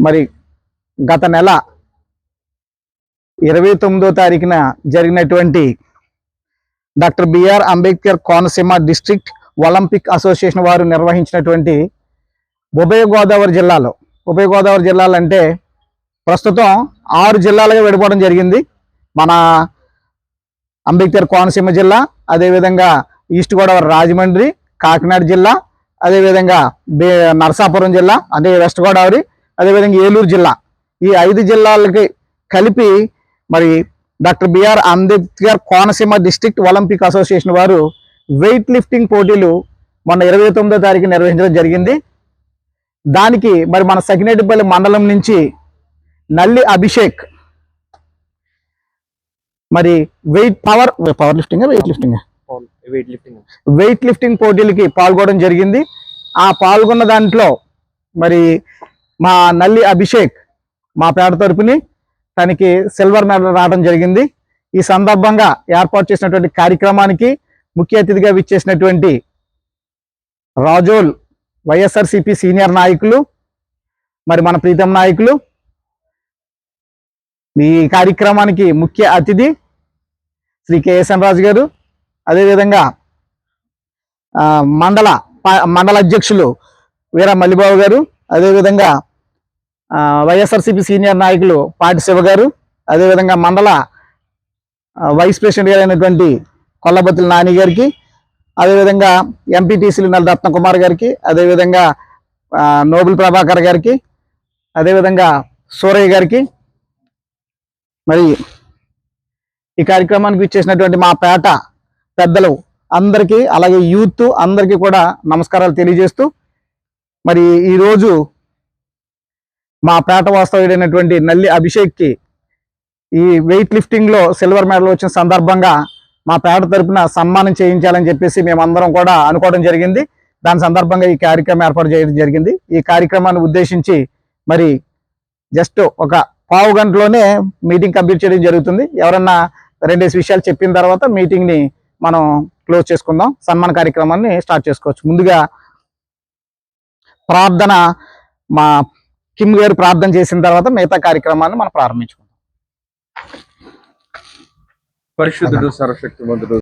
మరి గత నెల ఇరవై తొమ్మిదో తారీఖున జరిగినటువంటి doctor B R Ambedkar Konaseema district Olympic association వారు నిర్వహించినటువంటి ఉభయ గోదావరి జిల్లాలో ఉభయ గోదావరి జిల్లాలు అంటే ప్రస్తుతం ఆరు జిల్లాలుగా విడిపోవడం జరిగింది. మన అంబేద్కర్ కోనసీమ జిల్లా అదేవిధంగా ఈస్ట్ గోదావరి రాజమండ్రి కాకినాడ జిల్లా అదేవిధంగా బే నరసాపురం జిల్లా అదే వెస్ట్ గోదావరి అదేవిధంగా ఏలూరు జిల్లా. ఈ ఐదు జిల్లాలకి కలిపి మరి doctor B R Ambedkar Konaseema district Olympic association వారు వెయిట్ లిఫ్టింగ్ పోటీలు మొన్న ఇరవై తొమ్మిదో తారీఖు నిర్వహించడం జరిగింది. దానికి మరి మన సకినేటిపల్లి మండలం నుంచి నల్లి అభిషేక్ మరి weight power power lifting weight lifting weight lifting. Weight lifting పోటీలకి పాల్గొనడం జరిగింది. ఆ పాల్గొన్న దాంట్లో మరి మా నల్లి అభిషేక్ మా పేట తరపుని తనకి సిల్వర్ మెడల్ రావడం జరిగింది. ఈ సందర్భంగా ఏర్పాటు చేసినటువంటి కార్యక్రమానికి ముఖ్య అతిథిగా విచ్చేసినటువంటి రాజోల్ వైఎస్ఆర్సిపి సీనియర్ నాయకులు మరి మన ప్రీతం నాయకులు ఈ కార్యక్రమానికి ముఖ్య అతిథి శ్రీ కేఎస్ఎన్ రాజు గారు అదేవిధంగా మండల మండల అధ్యక్షులు వీర మల్లిబాబు గారు అదేవిధంగా వైఎస్ఆర్సీపీ సీనియర్ నాయకులు పాటి శివ గారు అదేవిధంగా మండల వైస్ ప్రెసిడెంట్ గారైనటువంటి అయినటువంటి కొల్లబత్తుల నాని గారికి అదేవిధంగా ఎంపీటీసీలు నల్ల రత్నకుమార్ గారికి అదేవిధంగా నోబుల్ ప్రభాకర్ గారికి అదేవిధంగా సూరయ్య గారికి మరి ఈ కార్యక్రమానికి ఇచ్చేసినటువంటి మా పేట పెద్దలు అందరికీ అలాగే యూత్ అందరికీ కూడా నమస్కారాలు తెలియజేస్తూ మరి ఈరోజు మా పేట వాస్తవ్యుడైనటువంటి నల్లి అభిషేక్కి ఈ వెయిట్ లిఫ్టింగ్లో సిల్వర్ మెడల్ వచ్చిన సందర్భంగా మా పేట తరపున సన్మానం చేయించాలని చెప్పేసి మేమందరం కూడా అనుకోవడం జరిగింది. దాని సందర్భంగా ఈ కార్యక్రమం ఏర్పాటు చేయడం జరిగింది. ఈ కార్యక్రమాన్ని ఉద్దేశించి మరి జస్ట్ ఒక పావు గంటలోనే మీటింగ్ కంప్లీట్ చేయడం జరుగుతుంది. ఎవరన్నా రెండేసి విషయాలు చెప్పిన తర్వాత మీటింగ్ని మనం క్లోజ్ చేసుకుందాం. సన్మాన కార్యక్రమాన్ని స్టార్ట్ చేసుకోవచ్చు. ముందుగా ప్రార్థన మా కిమ్ గారు ప్రార్థన చేసిన తర్వాత మిగతా కార్యక్రమాన్ని మనం ప్రారంభించుకుందాం. పరిశుద్ధుడు సర్వశక్తివంతుడు